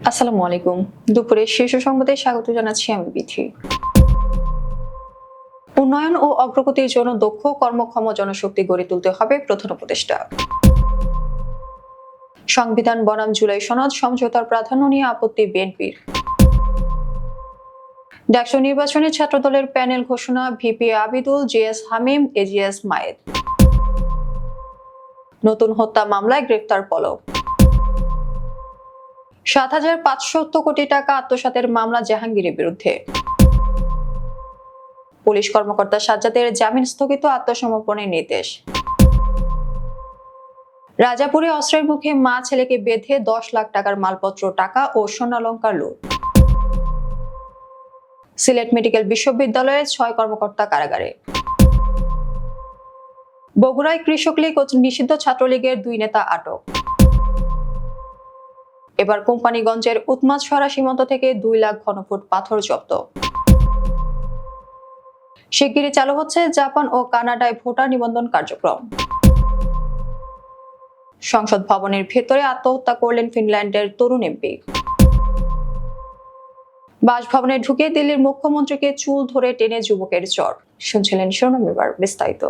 আসসালামু আলাইকুম। দুপুরে শীর্ষ সংবাদে স্বাগত জানাচ্ছি আমি বিথি। উন্নয়ন ও অগ্রগতির জন্য দক্ষ কর্মক্ষম জনশক্তি গড়ে তুলতে হবে প্রধান উপদেষ্টা। সংবিধান বনাম জুলাই সনদ সমঝোতার প্রাধান্য নিয়ে আপত্তি বিএনপির। ডাকসু নির্বাচনে ছাত্রদলের প্যানেল ঘোষণা, VP Abidul, GS Hamim, AGS Mayed. নতুন হত্যা মামলায় গ্রেফতার পলক। সাত হাজার পাঁচশত কোটি টাকা আত্মসাতের মামলা জাহাঙ্গীরের বিরুদ্ধে। পুলিশ কর্মকর্তা সাজ্জাদের জামিন স্থগিত আত্মসমর্পণের নির্দেশ। রাজাপুরে অস্ত্রের মুখে মা ছেলেকে বেঁধে দশ লাখ টাকার মালপত্র, টাকা ও স্বর্ণালঙ্কার লুট। সিলেট মেডিকেল বিশ্ববিদ্যালয়ের ছয় কর্মকর্তা কারাগারে। বগুড়ায় কৃষক লীগ ও নিষিদ্ধ ছাত্রলীগের দুই নেতা আটক। এবার কোম্পানিগঞ্জের উৎমাছড়া সীমান্ত থেকে দুই লাখ ঘনফুট পাথর জব্দ। শিগগিরই চালু হচ্ছে জাপান ও কানাডায় ভোটার নিবন্ধন কার্যক্রম। সংসদ ভবনের ভেতরে আত্মহত্যা করলেন ফিনল্যান্ডের তরুণ এমপি। বাসভবনে ঢুকে দিল্লির মুখ্যমন্ত্রীকে চুল ধরে টেনে যুবকের চর শুনছিলেন শিরোনাম এবার বিস্তারিত।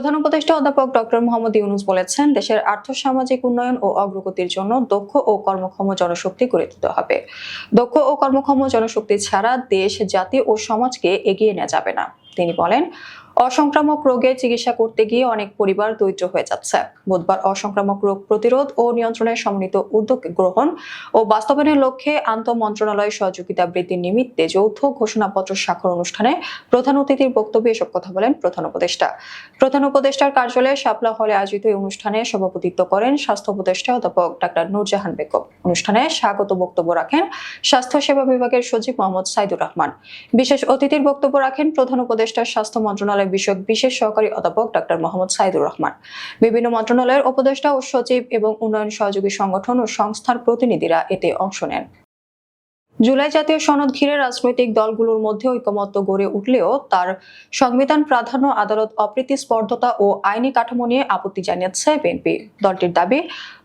প্রধান উপদেষ্টা অধ্যাপক ডক্টর মোহাম্মদ ইউনুস বলেছেন, দেশের আর্থসামাজিক উন্নয়ন ও অগ্রগতির জন্য দক্ষ ও কর্মক্ষম জনশক্তি গড়ে তুলতে হবে। দক্ষ ও কর্মক্ষম জনশক্তি ছাড়া দেশ, জাতি ও সমাজকে এগিয়ে নেওয়া যাবে না। তিনি বলেন অসংক্রামক রোগের চিকিৎসা করতে গিয়ে অনেক পরিবার দরিদ্র হয়ে যাচ্ছে। বুধবার অসংক্রামক রোগ প্রতিরোধ ও নিয়ন্ত্রণের সমন্বিত উদ্যোগ গ্রহণ ও বাস্তবায়নের লক্ষ্যে আন্তঃ মন্ত্রণালয় সহযোগিতা বৃদ্ধির নিমিত্তে যৌথ ঘোষণাপত্র স্বাক্ষর অনুষ্ঠানে প্রধান অতিথির বক্তব্যে এসব কথা বলেন প্রধান উপদেষ্টা। প্রধান উপদেষ্টার কার্যালয়ে শাপলা হলে আয়োজিত এই অনুষ্ঠানে সভাপতিত্ব করেন স্বাস্থ্য উপদেষ্টা অধ্যাপক ডাক্তার নূরজাহান বেগম। অনুষ্ঠানে স্বাগত বক্তব্য রাখেন স্বাস্থ্য সেবা বিভাগের সচিব মোহাম্মদ সাইদুর রহমান। বিশেষ অতিথির বক্তব্য রাখেন প্রধান উপদেষ্টার স্বাস্থ্য মন্ত্রণালয় বিষয়ক বিশেষ সহকারী অধ্যাপক ডাক্তার মোহাম্মদ সাইদুর রহমান। বিভিন্ন মন্ত্রণালয়ের উপদেষ্টা ও সচিব এবং উন্নয়ন সহযোগী সংগঠন ও সংস্থার প্রতিনিধিরা এতে অংশ নেন। জুলাই জাতীয় সনদ ঘিরে রাজনৈতিক দলগুলোর মধ্যে ঐকমত্য গড়ে উঠলেও তার সংবিধান প্রাধান্য, আদালত অপ্রীতিস্পর্ধতা ও আইনি কাঠামো নিয়ে আপত্তি জানিয়েছে বিএনপি। দলটির দাবি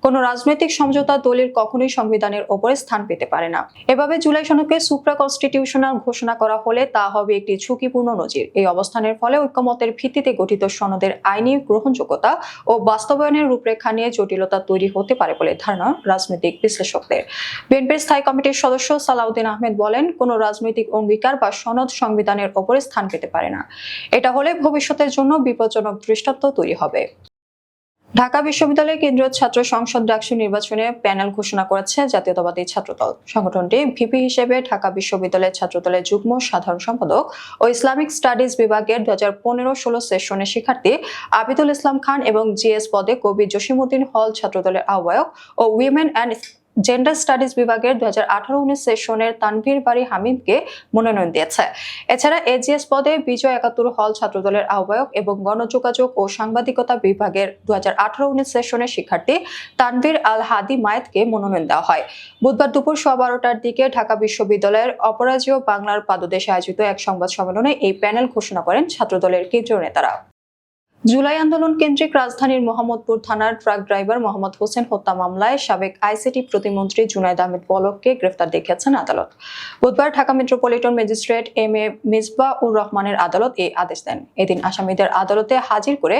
কোনো রাজনৈতিক সমঝোতা দলিল কখনোই সংবিধানের ওপরে স্থান পেতে পারে না। এভাবে জুলাই সনদকে সুপ্রা কনস্টিটিউশনাল ঘোষণা করা হলে তা হবে একটি ঝুঁকিপূর্ণ নজির। এই অবস্থানের ফলে ঐক্যমতের ভিত্তিতে গঠিত সনদের আইনি গ্রহণযোগ্যতা ও বাস্তবায়নের রূপরেখা নিয়ে জটিলতা তৈরি হতে পারে বলে ধারণা রাজনৈতিক বিশ্লেষকদের। বিএনপির স্থায়ী কমিটির সদস্য সালাউদ্দিন আহমেদ বলেন, কোন রাজনৈতিক অঙ্গীকার বা সনদ সংবিধানের ওপরে স্থান পেতে পারে না। এটা হলে ভবিষ্যতের জন্য বিপজ্জনক দৃষ্টান্ত তৈরি হবে। ঢাকা বিশ্ববিদ্যালয়ের কেন্দ্রীয় ছাত্র সংসদ ডাকসু নির্বাচনে প্যানেল ঘোষণা করেছে জাতীয়তাবাদী ছাত্রদল। সংগঠনটি ভিপি হিসেবে ঢাকা বিশ্ববিদ্যালয়ের ছাত্রদলের যুগ্ম সাধারণ সম্পাদক ও ইসলামিক স্টাডিজ বিভাগের দু হাজার পনেরো ষোলো সেশনের শিক্ষার্থী আবিদুল ইসলাম খান এবং জিএস পদে কবি জসিমুদ্দিন হল ছাত্রদলের আহ্বায়ক ও উইমেন অ্যান্ড জেন্ডার স্টাডিজ বিভাগের দু হাজার আঠারো উনিশ সেশনের তানভীর বাড়ি হামিদকে মনোনয়ন দিয়েছে। এছাড়া এজিএস পদে বিজয় একাত্তর হল ছাত্রদলের আহ্বায়ক এবং গণযোগাযোগ ও সাংবাদিকতা বিভাগের দু হাজার আঠারো উনিশ সেশনের শিক্ষার্থী তানভীর আল হাদি মায়েতকে মনোনয়ন দেওয়া হয়। বুধবার দুপুর সোয়া বারোটার দিকে ঢাকা বিশ্ববিদ্যালয়ের অপরাজীয় বাংলার পাদদেশে আয়োজিত এক সংবাদ সম্মেলনে এই প্যানেল ঘোষণা করেন ছাত্রদলের কেন্দ্রীয় নেতারা। জুলাই আন্দোলন কেন্দ্রিক রাজধানীর মোহাম্মদপুর থানার ট্রাক ড্রাইভার মোহাম্মদ হোসেন হত্যা মামলায় সাবেক আইসিটি প্রতিমন্ত্রী জুনায়দ আহমেদ পলককে গ্রেফতার দেখিয়েছেন আদালত। বুধবার Dhaka metropolitan magistrate M A Misba ur রহমানের আদালত এই আদেশ দেন। এদিন আসামিদের আদালতে হাজির করে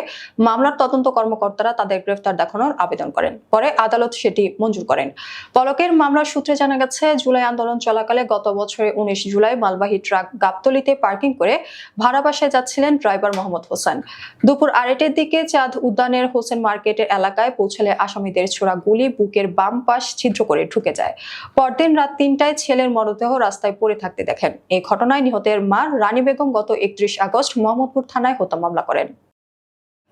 মামলার তদন্ত কর্মকর্তারা তাদের গ্রেফতার দেখানোর আবেদন করেন। পরে আদালত সেটি মঞ্জুর করেন। পলকের মামলার সূত্রে জানা গেছে, জুলাই আন্দোলন চলাকালে গত বছরে উনিশ জুলাই মালবাহী ট্রাক গাবতলিতে পার্কিং করে ভাড়া বাসায় যাচ্ছিলেন ড্রাইভার মোহাম্মদ হোসেন। দুপুর আড়াইটের দিকে চাঁদ উদ্যানের হোসেন মার্কেটের এলাকায় পৌঁছলে আসামিদের ছোড়া গুলি বুকের বাম পাশ ছিদ্র করে ঢুকে যায়। পরদিন রাত তিনটায় ছেলের মরদেহ রাস্তায় পড়ে থাকতে দেখেন। এই ঘটনায় নিহতের মা রানী বেগম গত একত্রিশ আগস্ট মোহাম্মদপুর থানায় হত্যা মামলা করেন।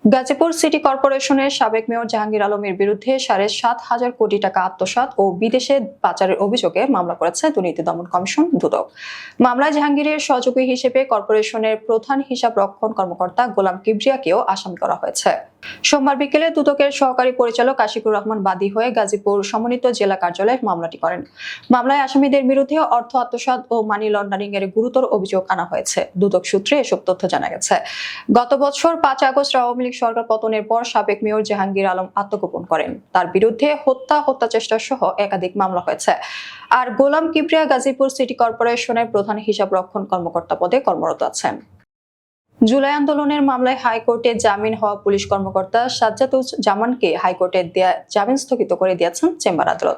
গাজীপুর সিটি কর্পোরেশনের সাবেক মেয়র জাহাঙ্গীর আলমের বিরুদ্ধে সাড়ে সাত হাজার কোটি টাকা আত্মসাত ও বিদেশে পাচারের অভিযোগে মামলা করেছে দুর্নীতি দমন কমিশন, দুদক। মামলায় জাহাঙ্গীরের সহযোগী হিসেবে কর্পোরেশনের প্রধান হিসাব রক্ষণ কর্মকর্তা গোলাম কিবরিয়াকেও আসামি করা হয়েছে। সোমবার বিকেলে দুদকের সহকারী পরিচালক আশিকুর রহমান বাদী হয়ে গাজীপুর সমন্বিত জেলা কার্যালয়ে মামলাটি করেন। মামলায় আসামিদের বিরুদ্ধে অর্থ আত্মসাৎ ও মানি লন্ডারিং এর গুরুতর অভিযোগ আনা হয়েছে। দুদক সূত্রে এসব তথ্য জানা গেছে। গত বছর পাঁচ আগস্ট আওয়ামী লীগ সরকার পতনের পর সাবেক মেয়র জাহাঙ্গীর আলম আত্মগোপন করেন। তার বিরুদ্ধে হত্যা হত্যা চেষ্টা সহ একাধিক মামলা হয়েছে। আর গোলাম কিবরিয়া গাজীপুর সিটি কর্পোরেশনের প্রধান হিসাব রক্ষণ কর্মকর্তা পদে কর্মরত আছেন। জুলাই আন্দোলনের মামলায় হাইকোর্টে জামিন হওয়া পুলিশ কর্মকর্তা সাজ্জাতুজ জামানকে হাইকোর্টে দেয়া, জামিন স্থগিত করে দিয়েছেন চেম্বার আদালত।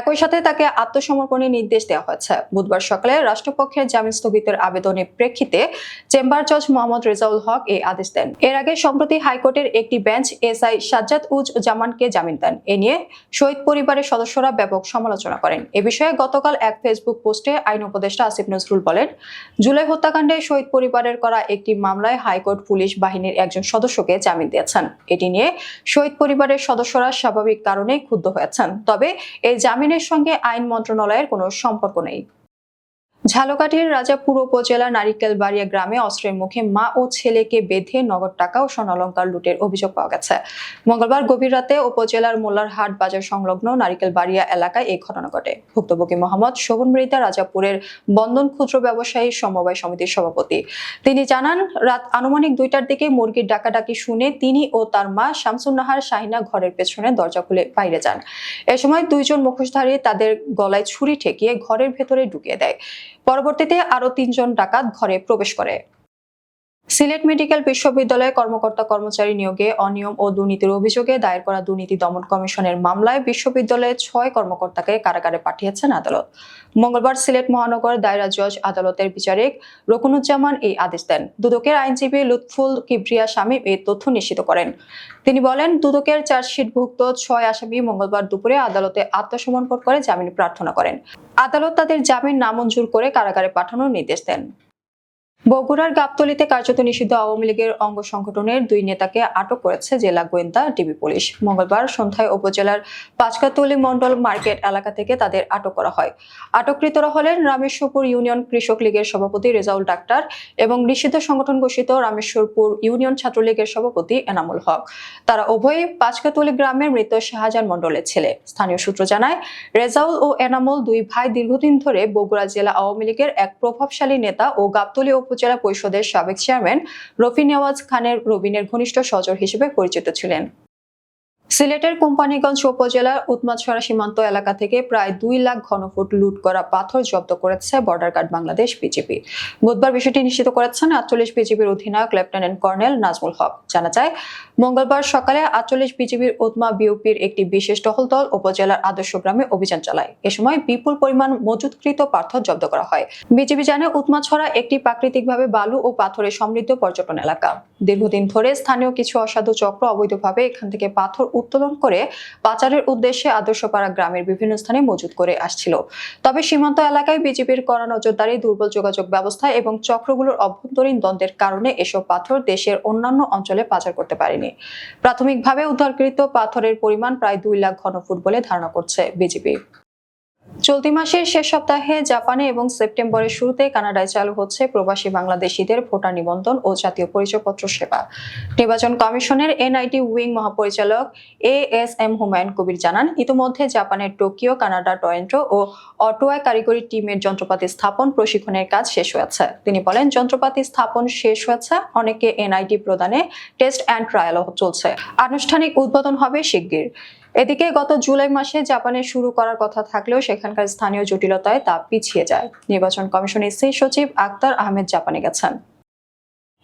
একই সাথে তাকে আত্মসমর্পণের নির্দেশ দেওয়া হয়েছে। বুধবার সকালে রাষ্ট্রপক্ষের জামিন স্থগিতের আবেদনের প্রেক্ষিতে চেম্বার জজ মোহাম্মদ রেজাউল হক এই আদেশ দেন। এর আগে সম্প্রতি হাইকোর্টের একটি বেঞ্চ এসআই সাজ্জাদ উজ জামানকে জামিন দেন। এ নিয়ে শহীদ পরিবারের সদস্যরা ব্যাপক সমালোচনা করেন। এ বিষয়ে গতকাল এক ফেসবুক পোস্টে আইন উপদেষ্টা আসিফ নজরুল বলেন, জুলাই হত্যাকাণ্ডে শহীদ পরিবারের করা একটি মামলায় হাইকোর্ট পুলিশ বাহিনীর একজন সদস্যকে জামিন দিয়েছেন। এটি নিয়ে শহীদ পরিবারের সদস্যরা স্বাভাবিক কারণে ক্ষুব্ধ হয়েছেন। তবে এই জামিনের সঙ্গে আইন মন্ত্রণালয়ের কোনো সম্পর্ক নেই। ঝালকাঠির রাজাপুর উপজেলা নারিকেল বাড়িয়া গ্রামে অস্ত্রের মুখে মা ও ছেলেকে বেঁধে নগদ টাকা ও স্বর্ণালঙ্কার লুটের অভিযোগ পাওয়া গেছে। মঙ্গলবার গভীর রাতে উপজেলার মোল্লারহাট বাজার সংলগ্ন নারিকেল বাড়িয়া এলাকায় এই ঘটনা ঘটে। ভুক্তভোগী মোহাম্মদ শোভন মৃতা রাজাপুরের বন্ধন ক্ষুদ্র ব্যবসায়ী সমবায় সমিতির সভাপতি। তিনি জানান, রাত আনুমানিক দুইটার দিকে মুরগির ডাকাডাকি শুনে তিনি ও তার মা শামসুন্নাহার শাহিনা ঘরের পেছনে দরজা খুলে বাইরে যান। এ সময় দুইজন মুখোশধারী তাদের গলায় ছুরি ঠেকিয়ে ঘরের ভেতরে ঢুকিয়ে দেয়। পরবর্তীতে আরও তিনজন ডাকাত ঘরে প্রবেশ করে। সিলেট মেডিকেল বিশ্ববিদ্যালয়ে কর্মকর্তা কর্মচারী নিয়োগে অনিয়ম ও দুর্নীতির অভিযোগে দায়ের করা দুর্নীতি দমন কমিশনের মামলায় বিশ্ববিদ্যালয়ের ছয় কর্মকর্তাকে কারাগারে পাঠিয়েছেন আদালত। মঙ্গলবার সিলেট মহানগর দায়রা জজ আদালতের বিচারিক রকুনুজ্জামান এই আদেশ দেন। দুদকের আইনজীবী লুৎফুল কিবরিয়া শামীম এই তথ্য নিশ্চিত করেন। তিনি বলেন, দুদকের চার্জশিটভুক্ত ছয় আসামি মঙ্গলবার দুপুরে আদালতে আত্মসমর্পণ করে জামিন প্রার্থনা করেন। আদালত তাদের জামিন নামঞ্জুর করে কারাগারে পাঠানোর নির্দেশ দেন। বগুড়ার গাবতলিতে কার্যত নিষিদ্ধ আওয়ামী লীগের অঙ্গ সংগঠনের দুই নেতাকে আটক করেছে জেলা গোয়েন্দা ডিবি পুলিশ। মঙ্গলবার সন্ধ্যায় উপজেলার পাঁচকাতলি মন্ডল মার্কেট এলাকা থেকে তাদের আটক করা হয়। আটককৃতরা হলেন রামেশ্বরপুর ইউনিয়ন কৃষক লীগের সভাপতি রেজাউল ডাক্তার এবং নিষিদ্ধ সংগঠন ঘোষিত রামেশ্বরপুর ইউনিয়ন ছাত্রলীগের সভাপতি এনামুল হক। তারা উভয়ই পাঁচকাতলি গ্রামের মৃত শাহজাহান মন্ডলের ছেলে। স্থানীয় সূত্র জানায়, রেজাউল ও এনামুল দুই ভাই দীর্ঘদিন ধরে বগুড়া জেলা আওয়ামী লীগের এক প্রভাবশালী নেতা ও গাবতলী উপজেলা পরিষদের সাবেক চেয়ারম্যান রফি নেওয়াজ খানের রবিনের ঘনিষ্ঠ সজর হিসেবে পরিচিত ছিলেন। সিলেটের কোম্পানিগঞ্জ উপজেলার উৎমাছড়া সীমান্ত এলাকা থেকে প্রায় দুই লাখ ঘনফুট লুট করা পাথর জব্দ করেছে বর্ডার গার্ড বাংলাদেশ বিজেপি। বুধবার বিষয়টি নিশ্চিত করেছেন আটচল্লিশ বিজিবির অধিনায়ক লেফটেন্যান্ট কর্নেল নাজমুল হক। জানা যায়, মঙ্গলবার সকালে আটচল্লিশ বিজিবির উৎমা বিউপির একটি বিশেষ টহল দল উপজেলার আদর্শ গ্রামে অভিযান চালায়। এ সময় বিপুল পরিমাণ মজুতকৃত পাথর জব্দ করা হয়। বিজেপি জানে, উৎমাছড়া একটি প্রাকৃতিকভাবে বালু ও পাথরে সমৃদ্ধ পর্যটন এলাকা। দীর্ঘদিন ধরে স্থানীয় কিছু অসাধু চক্র অবৈধভাবে এখান থেকে পাথর উত্তোলন করে পাচারের উদ্দেশ্যে আদর্শপাড়া গ্রামের বিভিন্ন স্থানে মজুত করে আসছিল। তবে সীমান্ত এলাকায় বিজেপির কড়া নজরদারি, দুর্বল যোগাযোগ ব্যবস্থা এবং চক্রগুলোর অভ্যন্তরীণ দ্বন্দ্বের কারণে এসব পাথর দেশের অন্যান্য অঞ্চলে পাচার করতে পারেনি। প্রাথমিকভাবে উদ্ধারকৃত পাথরের পরিমাণ প্রায় দুই লাখ ঘনফুট বলে ধারণা করছে বিজেপি চলতি মাসের শেষ সপ্তাহে জাপানে এবং সেপ্টেম্বরের শুরুতে কানাডায় চালু হচ্ছে প্রবাসী বাংলাদেশিদের ভোটার নিবন্ধন ও জাতীয় পরিচয়পত্র সেবা। নির্বাচন কমিশনের এনআইটি উইং মহাপরিচালক A S M Humayun Kabir জানান, ইতিমধ্যে জাপানের টোকিও কানাডা টরেন্টো ও অটোয়ায় কারিগরি টিমের যন্ত্রপাতি স্থাপন প্রশিক্ষণের কাজ শেষ হয়েছে। তিনি বলেন, যন্ত্রপাতি স্থাপন শেষ হয়েছে, অনেকে এনআইটি প্রদানে টেস্ট অ্যান্ড ট্রায়ালও চলছে। আনুষ্ঠানিক উদ্বোধন হবে শিগগির। এদিকে গত জুলাই মাসে জাপানে শুরু করার কথা থাকলেও সেখানকার স্থানীয় জটিলতায় তা পিছিয়ে যায়। নির্বাচন কমিশনের সেই সচিব আক্তার আহমেদ জাপানে গেছেন।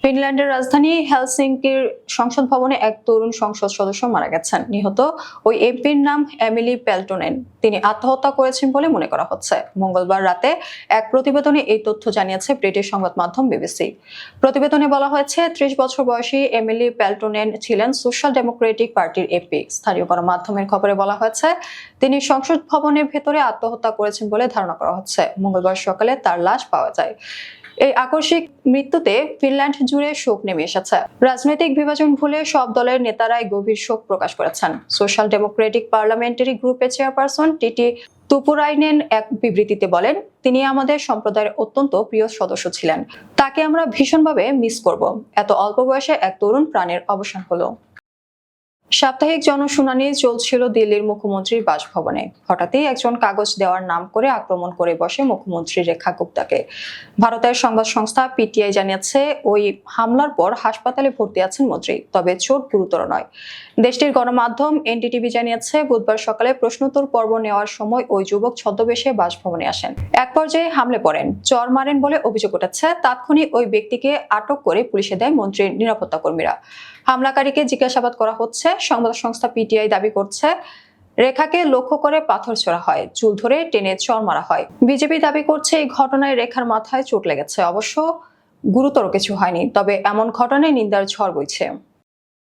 ফিনল্যান্ডের রাজধানী হেলসিঙ্কির সংসদ ভবনে এক তরুণ সংসদ সদস্য মারা গেছেন। নিহত ওই এমপির নাম এমিলি পেলটোনেন তিনি আত্মহত্যা করেছেন বলে মনে করা হচ্ছে। মঙ্গলবার রাতে এক প্রতিবেদনে এই তথ্য জানিয়েছে ব্রিটিশ সংবাদ মাধ্যম বিবিসি। প্রতিবেদনে বলা হয়েছে, ত্রিশ বছর বয়সী এমিলি পেলটোনেন ছিলেন সোশ্যাল ডেমোক্রেটিক পার্টির এমপি। স্থানীয় গণমাধ্যমের খবরে বলা হয়েছে, তিনি সংসদ ভবনের ভেতরে আত্মহত্যা করেছেন বলে ধারণা করা হচ্ছে। মঙ্গলবার সকালে তার লাশ পাওয়া যায়। এই আকস্মিক মৃত্যুতে ফিনল্যান্ড জুড়ে শোক নেমে এসেছে। রাজনৈতিক বিভাজন ভুলে সব দলের নেতারাই গভীর শোক প্রকাশ করেছেন। সোশ্যাল ডেমোক্রেটিক পার্লামেন্টারি গ্রুপের চেয়ারপারসন টিটি তুপুরাইনেন এক বিবৃতিতে বলেন, তিনি আমাদের সম্প্রদায়ের অত্যন্ত প্রিয় সদস্য ছিলেন। তাকে আমরা ভীষণভাবে মিস করব। এত অল্প বয়সে এক তরুণ প্রাণের অবসান হলো। সাপ্তাহিক জনশুনানি চলছিল দিল্লির মুখ্যমন্ত্রীর বাসভবনে। হঠাৎই একজন কাগজ দেওয়ার নাম করে আক্রমণ করে বসে মুখ্যমন্ত্রী রেখা গুপ্তাকে। ভারতের সংবাদ সংস্থা পিটিআই জানিয়েছে, ওই হামলার পর হাসপাতালে ভর্তি আছেন মন্ত্রী, তবে চোট গুরুতর নয়। দেশটির গণমাধ্যম এনডিটিভি জানিয়েছে, বুধবার সকালে প্রশ্নোত্তর পর্ব নেওয়ার সময় ওই যুবক ছদ্মবেশে বাসভবনে আসেন। এক পর্যায়ে হামলে পড়েন। চর মারেন বলে অভিযোগ উঠেছে, তাৎক্ষণিক ওই ব্যক্তিকে আটক করে পুলিশে দেয় মন্ত্রীর নিরাপত্তা কর্মীরা হামলাকারীকে জিজ্ঞাসাবাদ করা হচ্ছে, সংবাদ সংস্থা পিটিআই দাবি করছে, রেখাকে লক্ষ্য করে পাথর ছোড়া হয়, চুল ধরে টেনে চর মারা হয়। বিজেপি দাবি করছে, এই ঘটনায় রেখার মাথায় চোট লেগেছে। অবশ্য গুরুতর কিছু হয়নি, তবে এমন ঘটনায় নিন্দার ঝড় বইছে।